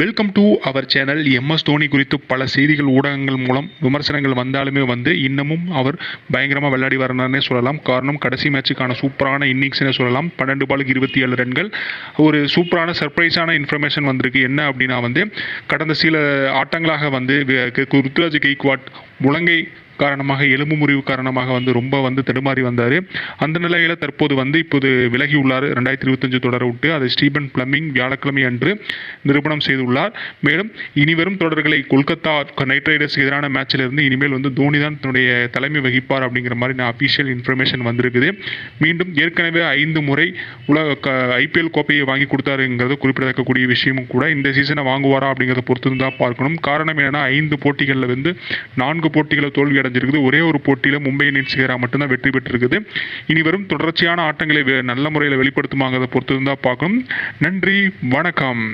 Welcome to our channel M S Dhoni குறித்து பல செய்திகள் ஊடகங்கள் மூலம் விமர்சனங்கள் வந்தாலுமே வந்து இன்னமும் அவர் பயங்கரமாக விளையாடி வரணும்னே சொல்லலாம். காரணம் கடைசி மேட்சுக்கான சூப்பரான இன்னிங்ஸ்னே சொல்லலாம். பன்னெண்டு பாலுக்கு இருபத்தி ஏழு ரன்கள். ஒரு சூப்பரான சர்ப்ரைஸான இன்ஃபர்மேஷன் வந்திருக்கு. என்ன அப்படின்னா வந்து கடந்த சில ஆட்டங்களாக வந்து ருத்ராஜ் கெய்க்வாட் முழங்கை காரணமாக எலும்பு முறிவு காரணமாக வந்து ரொம்ப வந்து தடுமாறி வந்தார். அந்த நிலையில் தற்போது வந்து இப்போது விலகி உள்ளார். ரெண்டாயிரத்தி இருபத்தஞ்சு தொடரை விட்டு அதை ஸ்டீபன் பிளமிங் வியாழக்கிழமை அன்று நிரூபணம் செய்துள்ளார். மேலும் இனிவரும் தொடர்களை கொல்கத்தா நைட் ரைடர்ஸ் எதிரான மேட்சிலிருந்து இனிமேல் வந்து தோனி தான் தன்னுடைய தலைமை வகிப்பார் அப்படிங்கிற மாதிரி நான் அஃபிஷியல் இன்ஃபர்மேஷன் வந்திருக்குது. மீண்டும் ஏற்கனவே ஐந்து முறை உலக ஐபிஎல் கோப்பையை வாங்கி கொடுத்தாருங்கிறது குறிப்பிடத்தக்கக்கூடிய விஷயமும் கூட இந்த சீசனை வாங்குவாரா அப்படிங்கிறத பொறுத்து தான் பார்க்கணும். காரணம் என்னன்னா ஐந்து போட்டிகளில் வந்து நான்கு போட்டிகளை தோல்வி அடைஞ்சிருக்குது. ஒரே ஒரு போட்டியில் மும்பை இந்தியன்ஸ் எதிராக மட்டும்தான் வெற்றி பெற்றிருக்குது. இனி வரும் தொடர்ச்சியான ஆட்டங்களை நல்ல முறையில் வெளிப்படுத்துமாங்கிறத பொறுத்து தான் பார்க்கணும். நன்றி வணக்கம்.